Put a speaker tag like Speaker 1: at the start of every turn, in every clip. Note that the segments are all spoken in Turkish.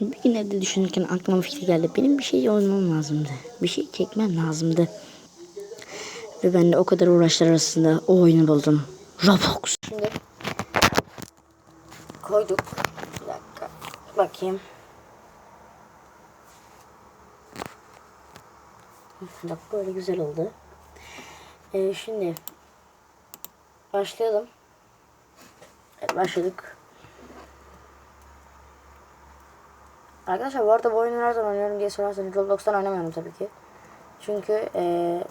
Speaker 1: Bir gün evde düşünürken aklıma fikir geldi. Benim bir şey oynamam lazımdı. Bir şey çekmem lazımdı. Ve ben de o kadar uğraşlar arasında o oyunu buldum. Roblox. Şimdi koyduk. Bir dakika. Bakayım. Bak böyle güzel oldu. Ee, şimdi başlayalım. Evet, başladık. Arkadaşlar bu arada bu oyunu nereden oynuyorum diye sorarsanız Roblox'tan oynamıyorum tabii ki. Çünkü eee,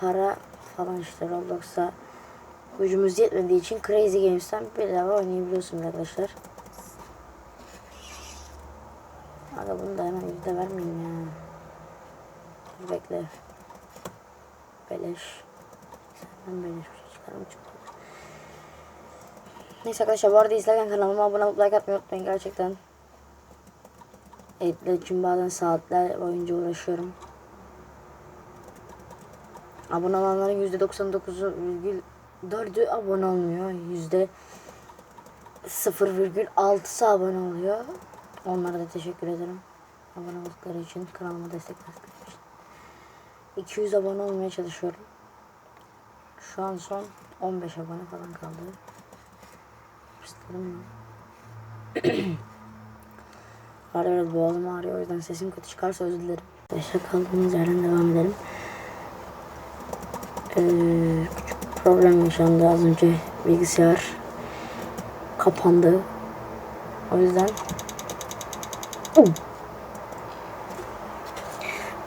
Speaker 1: para falan işte Roblox'a gücümüz yetmediği için Crazy Games'ten bedava oynayabiliyorsunuz arkadaşlar. Aga bunu da hemen yüzde vermeyeyim ya. Bekle. Beleş. Senden beleş bir şey çıkarım çıktı. Neyse arkadaşlar bu arada izlerken kanalıma abone olup like atmayı unutmayın gerçekten. Editle için bazen saatler boyunca uğraşıyorum. Abone olanların %99,4'ü abone olmuyor. Yüzde 0,6'sı abone oluyor. Onlara da teşekkür ederim. Abone oldukları için, kanalıma destek verdikleri için. 200 abone olmaya çalışıyorum. Şu an son 15 abone falan kaldı. Hırslarım Ara biraz boğazım ağrıyor o yüzden sesim kötü çıkarsa özür dilerim. Yaşa kaldığımız yerden devam edelim. Ee, küçük bir problem yaşandı az önce bilgisayar kapandı. O yüzden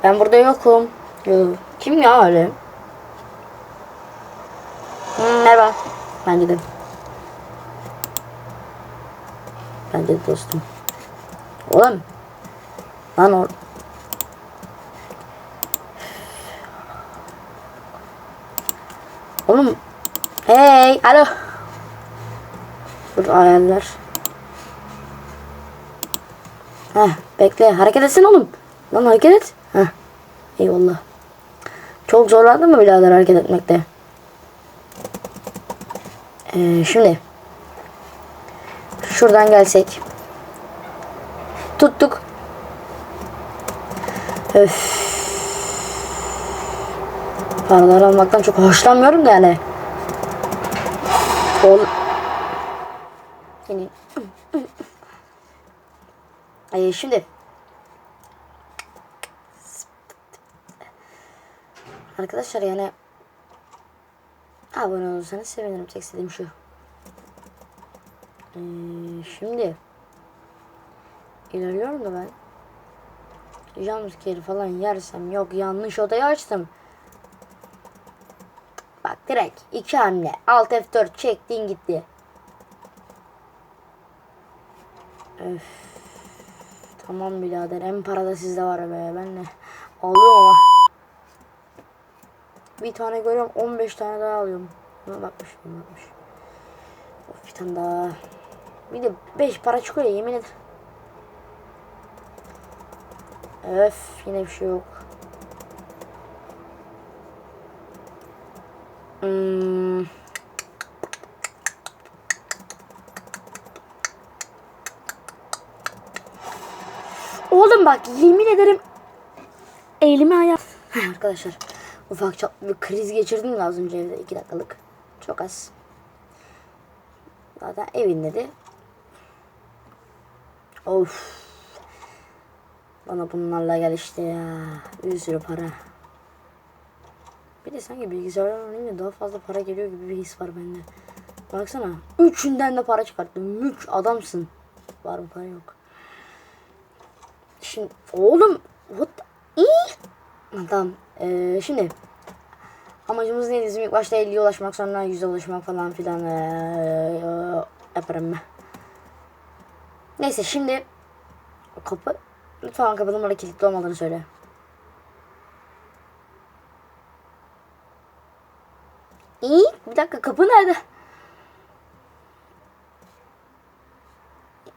Speaker 1: ben burada yokum. Yo. Kim ya öyle? Merhaba. Bence de. Bence de dostum. Oğlum. Lan or. Oğlum. Hey. Alo. Dur ayarlar. Heh bekle. Hareket etsin oğlum. Lan hareket et. Heh. Eyvallah. Çok zorlandın mı birader hareket etmekte? Ee, şimdi. Şuradan gelsek. Tuttuk. Öf. Paralar almaktan çok hoşlanmıyorum da yani. Ol. Yani. Ay şimdi. Arkadaşlar yani abone olursanız sevinirim. Tek istediğim şu. Ee, şimdi ilerliyorum da ben. Jumpscare falan yersem yok yanlış odayı açtım. Bak direkt iki hamle. Alt F4 çektin gitti. Öf. Tamam birader en parada sizde var be ben ne alıyorum ama. Bir tane görüyorum 15 tane daha alıyorum. Buna bakmış buna bakmış. Of bir tane daha. Bir de 5 para çıkıyor yemin ederim. Öf yine bir şey yok. Hmm. Oğlum bak yemin ederim elimi ayağı. Arkadaşlar ufak bir kriz geçirdim az önce evde 2 dakikalık. Çok az. Zaten evinde de. Of. Bana bunlarla gel işte ya. Bir sürü para. Bir de sanki bilgisayardan oynayınca daha fazla para geliyor gibi bir his var bende. Baksana. Üçünden de para çıkarttım. Mük adamsın. Var mı para yok. Şimdi oğlum. What? the- Tamam. Ee, şimdi. Amacımız neydi? Bizim ilk başta 50'ye ulaşmak sonra 100'e ulaşmak falan filan ee, yaparım ben. Neyse şimdi kapı lütfen kapının orada kilitli olmadığını söyle. İyi. Bir dakika kapı nerede?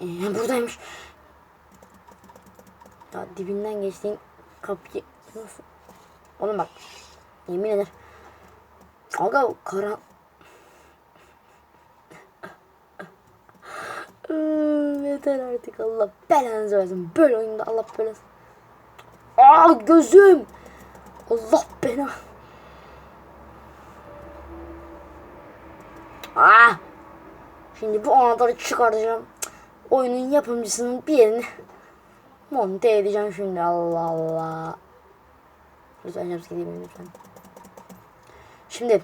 Speaker 1: Ee, buradaymış. Ya dibinden geçtiğin kapıyı nasıl? Oğlum bak. Yemin ederim. Aga karan... Evet Yeter artık Allah belanızı versin. Böyle oyunda Allah belanızı. Aa gözüm. Allah bela. Aa. Şimdi bu anahtarı çıkartacağım. Oyunun yapımcısının bir yerini monte edeceğim şimdi. Allah Allah. Lütfen jumpscare yemeyin lütfen. Şimdi.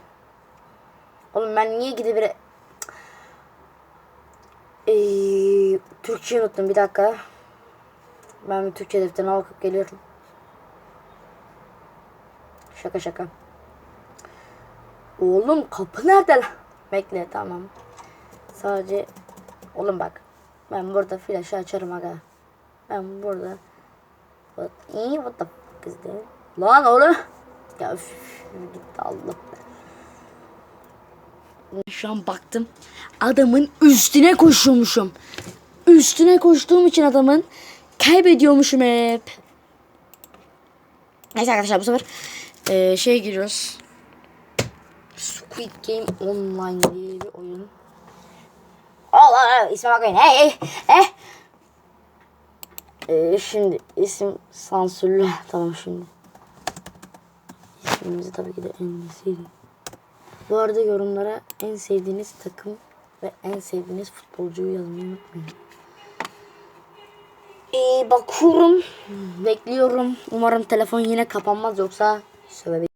Speaker 1: Oğlum ben niye gidip ee, Türkçeyi unuttum bir dakika. Ben bir Türkçe defterine bakıp geliyorum. Şaka şaka. Oğlum kapı nerede lan? Bekle tamam. Sadece oğlum bak. Ben burada flaşı açarım aga. Ben burada iyi, what the fuck is that? Lan oğlum. Ya üf, gitti Allah. Şu an baktım. Adamın üstüne koşuyormuşum. Üstüne koştuğum için adamın kaybediyormuşum hep. Neyse arkadaşlar bu sefer eee şey giriyoruz. Squid Game Online diye bir oyun. Allah isme bakmayın. Hey hey hey. Ee, şimdi isim sansürlü. Tamam şimdi. İsmimizi tabii ki de en sevdiğim. Bu arada yorumlara en sevdiğiniz takım ve en sevdiğiniz futbolcuyu yazmayı unutmayın. Ee, bakıyorum. Bekliyorum. Umarım telefon yine kapanmaz yoksa sövebilirim.